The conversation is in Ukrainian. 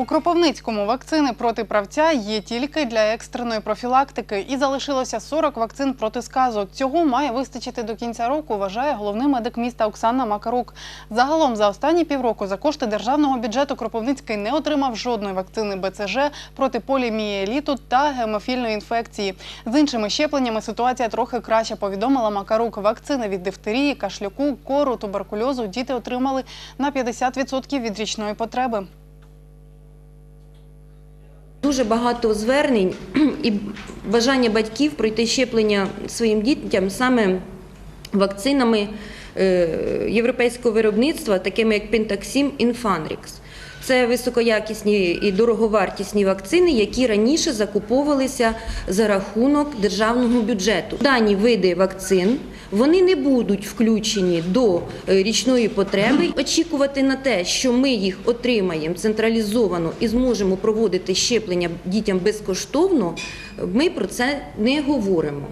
У Кропивницькому вакцини проти правця є тільки для екстреної профілактики і залишилося 40 вакцин проти сказу. Цього має вистачити до кінця року, вважає головний медик міста Оксана Макарук. Загалом за останні півроку за кошти державного бюджету Кропивницький не отримав жодної вакцини БЦЖ проти полімієліту та гемофільної інфекції. З іншими щепленнями ситуація трохи краща, повідомила Макарук. Вакцини від дифтерії, кашлюку, кору, туберкульозу діти отримали на 50% від річної потреби. Дуже багато звернень і бажання батьків пройти щеплення своїм дітям саме вакцинами е, європейського виробництва, такими як Пентаксім, Інфанрікс. Це високоякісні і дороговартісні вакцини, які раніше закуповувалися за рахунок державного бюджету. Дані види вакцин вони не будуть включені до е, річної потреби. Очікувати на те, що ми їх отримаємо централізовано і зможемо проводити щеплення дітям безкоштовно, ми про це не говоримо.